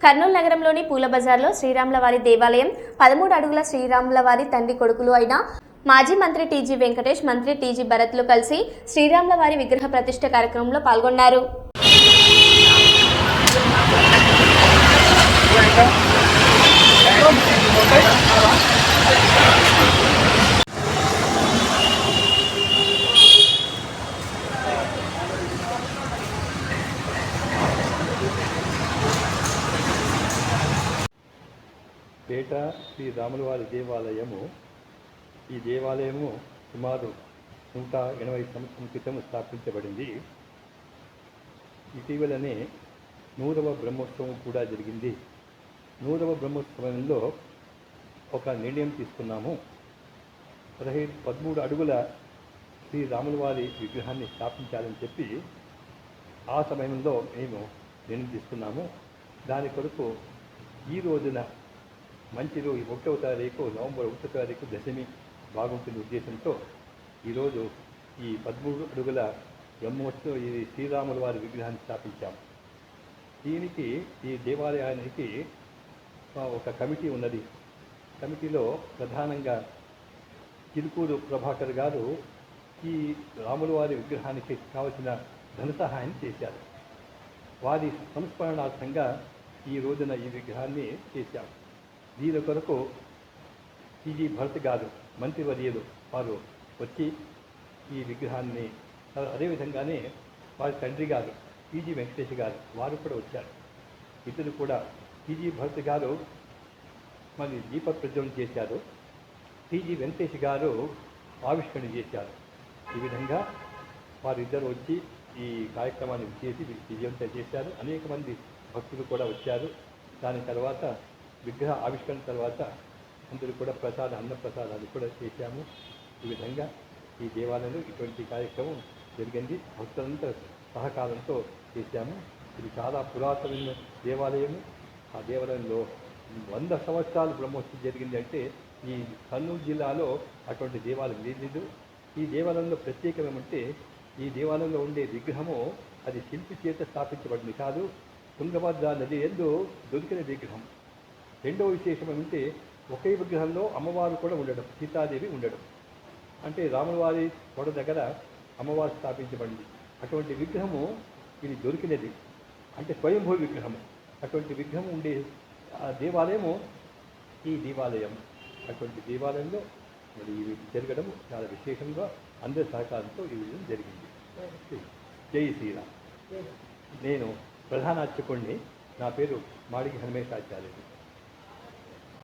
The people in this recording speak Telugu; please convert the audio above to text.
కర్నూలు నగరంలోని పూల బజార్లో శ్రీరాములవారి దేవాలయం పదమూడు అడుగుల శ్రీరాములవారి తండ్రి కొడుకులు అయిన మాజీ మంత్రి టీజీ వెంకటేష్ మంత్రి టీజీ భరత్లు కలిసి శ్రీరాములవారి విగ్రహ ప్రతిష్ఠ కార్యక్రమంలో పాల్గొన్నారు. పేట శ్రీ రాములవారి దేవాలయము. ఈ దేవాలయము సుమారు నూట ఎనభై సంవత్సరం క్రితం స్థాపించబడింది. ఇటీవలనే నూరవ బ్రహ్మోత్సవం కూడా జరిగింది. నూరవ బ్రహ్మోత్సవంలో ఒక నిర్ణయం తీసుకున్నాము. పదహైదు పదమూడు అడుగుల శ్రీ రాములవారి విగ్రహాన్ని స్థాపించాలని చెప్పి ఆ సమయంలో మేము నిర్ణయం తీసుకున్నాము. దాని కొరకు ఈ రోజున మంచి రోజు ఒకటవ తారీఖు నవంబర్ ఒకటో తారీఖు దశమి బాగుంటుంది ఉద్దేశంతో ఈరోజు ఈ పదమూడు అడుగుల బ్రహ్మోత్సవ ఈ శ్రీరాముల వారి విగ్రహాన్ని స్థాపించాం. దీనికి ఈ దేవాలయానికి ఒక కమిటీ ఉన్నది. కమిటీలో ప్రధానంగా చిలుకూరు ప్రభాకర్ గారు ఈ రాముల వారి విగ్రహానికి కావలసిన ధన సహాయం చేశారు. వారి సంస్మరణార్థంగా ఈ రోజున ఈ విగ్రహాన్ని చేశాము దీని కొరకు టీజీ భరత్ గారు మంత్రివర్యులు వారు వచ్చి ఈ విగ్రహాన్ని అదేవిధంగానే వారి తండ్రి గారు పీజీ వెంకటేష్ గారు వారు కూడా వచ్చారు. ఇద్దరు కూడా పీజీ భరత్ గారు మరి దీప ప్రజ్వలన చేశారు. టీజీ వెంకటేష్ గారు ఆవిష్కరణ చేశారు. ఈ విధంగా వారిద్దరు వచ్చి ఈ కార్యక్రమాన్ని చేసి విజయవంతం చేశారు. అనేక మంది భక్తులు కూడా వచ్చారు. దాని తర్వాత విగ్రహ ఆవిష్కరణ తర్వాత అందరూ కూడా ప్రసాద అన్న ప్రసాదాలు కూడా చేశాము. ఈ విధంగా ఈ దేవాలయంలో ఇటువంటి కార్యక్రమం జరిగింది. భక్తులంతా సహకారంతో చేశాము. ఇది చాలా పురాతనమైన దేవాలయము. ఆ దేవాలయంలో వంద సంవత్సరాలు బ్రహ్మోత్సవం జరిగింది అంటే ఈ కర్నూలు జిల్లాలో అటువంటి దేవాలయం లేదు. ఈ దేవాలయంలో ప్రత్యేకం ఏమంటే ఈ దేవాలయంలో ఉండే విగ్రహము అది శిల్పి చేత స్థాపించబడింది కాదు. తుంగభద్ర నది ఎందు దొరికిన విగ్రహం. రెండవ విశేషం ఏమంటే ఒకే విగ్రహంలో అమ్మవారు కూడా ఉండడం సీతాదేవి ఉండడం. అంటే రాములవారి కొడ దగ్గర అమ్మవారు స్థాపించబడింది. అటువంటి విగ్రహము ఇది దొరికినది. అంటే స్వయంభూ విగ్రహము. అటువంటి విగ్రహం ఉండే ఆ దేవాలయము ఈ దేవాలయం. అటువంటి దేవాలయంలో మరి ఇవి జరగడం చాలా విశేషంగా అందరి సహకారంతో ఈ విధంగా జరిగింది. జై శ్రీరామ్. నేను ప్రధాన అర్చకుణ్ణి నా పేరు మాడికి హనుమేశాచార్యుడు